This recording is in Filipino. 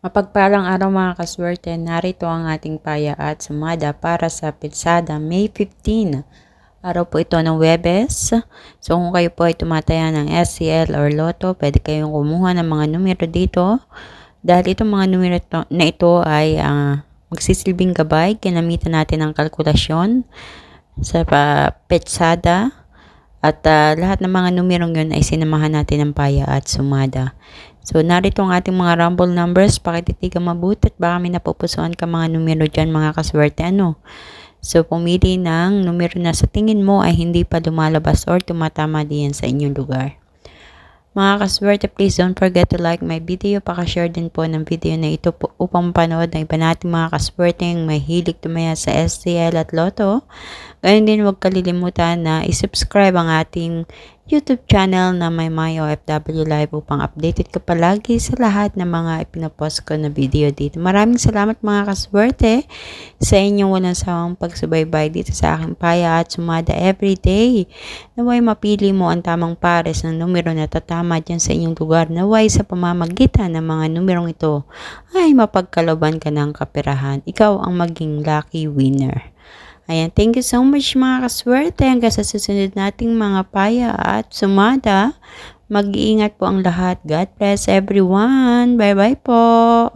Mapagpalang araw mga kaswerte, narito ang ating paya at sumada para sa Pilsada May 15. Araw po ito ng Webes. So kung kayo po ay tumataya ng SCL or Lotto, pwede kayong kumuha ng mga numero dito. Dahil itong mga numero na ito ay uh, magsisilbing gabay, kinamitan natin ang kalkulasyon sa uh, Pilsada. At uh, lahat ng mga numerong yun ay sinamahan natin ng paya at sumada. So, narito ang ating mga rumble numbers. Pakititigan mabuti at baka may napupusuan ka mga numero dyan mga kaswerte. Ano? So, pumili ng numero na sa tingin mo ay hindi pa lumalabas or tumatama diyan sa inyong lugar. Mga kaswerte, please don't forget to like my video. Pakashare din po ng video na ito po upang panood ng iba nating mga kaswerte yung may hilig tumaya sa STL at Lotto. Gayun din huwag kalilimutan na isubscribe ang ating YouTube channel na may My OFW Live upang updated ka palagi sa lahat ng mga ipinapost ko na video dito. Maraming salamat mga kaswerte sa inyong walang sawang pagsubaybay dito sa aking paya at sumada everyday. Naway mapili mo ang tamang pares ng numero na tatama dyan sa inyong lugar. Naway sa pamamagitan ng mga numerong ito ay mapagkaloban ka ng kaperahan. Ikaw ang maging lucky winner. Ayan, thank you so much mga kaswerte. Hanggang sa susunod nating mga paya at sumada. Mag-iingat po ang lahat. God bless everyone. Bye-bye po.